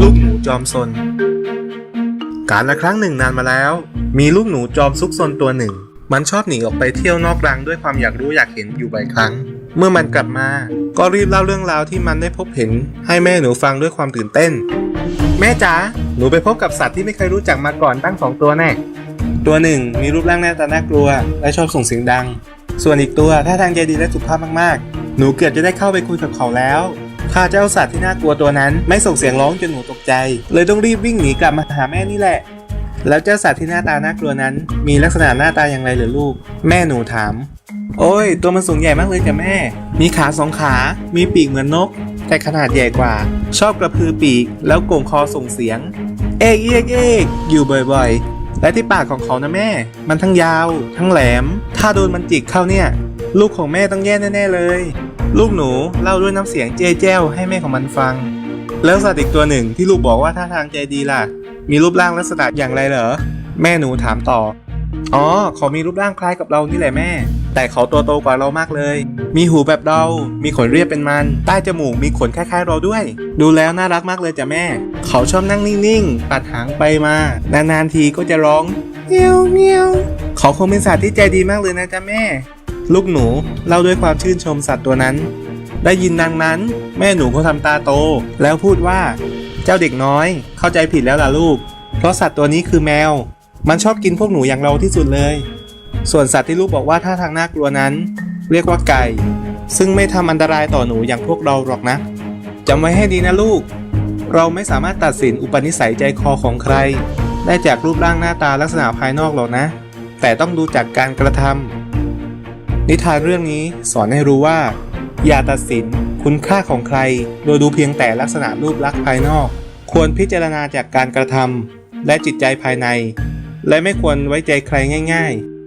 ลูกหนูจอมซน การละครั้งหนึ่งนานมาแล้ว มีลูกหนูจอมซุกซนตัวหนึ่ง มันชอบหนีออกไปเที่ยวนอกรังด้วยความอยากรู้อยากเห็นอยู่บ่อยครั้ง เมื่อมันกลับมา ก็รีบเล่าเรื่องราวที่มันได้พบเห็น ให้แม่หนูฟังด้วยความตื่นเต้น แม่จ๋าหนูไปพบกับสัตว์ที่ไม่เคยรู้จักมาก่อนตั้งสองตัวแน่ตัวหนึ่งมีรูปร่างหน้าตาน่ากลัว และชอบส่งเสียงดัง ส่วนอีกตัวท่าทางใจดีและสุภาพมากๆ หนูเกือบจะได้เข้าไปคุยกับเขาแล้ว ข้าเจ้าสัตว์ที่น่ากลัวตัวนั้นไม่ส่งเสียงร้องจนหนูตกใจ เลยต้องรีบวิ่งหนีกลับมาหาแม่นี่แหละ แล้วเจ้าสัตว์ที่หน้าตาน่ากลัวนั้น มีลักษณะหน้าตาอย่างไรหรือลูก แม่หนูถาม โอ้ย ตัวมันสูงใหญ่มากเลยจ้ะแม่ มีขาสองขา มีปีกเหมือนนก แต่ขนาดใหญ่กว่า ชอบกระพือปีก แล้วโก่งคอส่งเสียง เอกเอกเอกอยู่บ่อยๆ และที่ปากของเขานะแม่ มันทั้งยาว ทั้งแหลม ถ้าโดนมันจิกเข้าเนี่ย ลูกของแม่ต้องแย่แน่ๆเลย ลูกหนูเล่าด้วยน้ำเสียงเจ๊แจ้วให้แม่ของมันฟัง แล้วสัตว์อีกตัวหนึ่งที่ลูกบอกว่าท่าทางใจดีล่ะ มีรูปร่างลักษณะอย่างไรเหรอ แม่หนูถามต่อ อ๋อ เขามีรูปร่างคล้ายกับเรานี่แหละแม่ แต่เขาตัวโตกว่าเรามากเลย มีหูแบบเรา มีขนเรียบเป็นมัน ใต้จมูกมีขนคล้ายๆเราด้วย ดูแล้วน่ารักมากเลยจ้ะแม่ เขาชอบนั่งนิ่งๆ ปัดหางไปมา นานๆทีก็จะร้องเมียวเมียวเขาคงเป็นสัตว์ที่ใจดีมากเลยนะจ๊ะแม่ ลูกหนูเล่าด้วยความชื่นชมสัตว์ตัวนั้น ได้ยินดังนั้น แม่หนูก็ทำตาโต แล้วพูดว่า เจ้าเด็กน้อย เข้าใจผิดแล้วล่ะลูก เพราะสัตว์ตัวนี้คือแมว มันชอบกินพวกหนูอย่างเราที่สุดเลย ส่วนสัตว์ที่ลูกบอกว่าท่าทางน่ากลัวนั้น เรียกว่าไก่ ซึ่งไม่ทำอันตรายต่อหนูอย่างพวกเราหรอกนะจำไว้ให้ดีนะลูก เราไม่สามารถตัดสินอุปนิสัยใจคอของใคร ได้จากรูปร่างหน้าตาลักษณะภายนอกหรอกนะ แต่ต้องดูจากการกระทำ นิทานเรื่องนี้สอนให้รู้ว่า อย่าตัดสินคุณค่าของใคร โดยดูเพียงแต่ลักษณะรูปลักษณ์ภายนอก ควรพิจารณาจากการกระทำและจิตใจภายใน และไม่ควรไว้ใจใครง่าย ๆ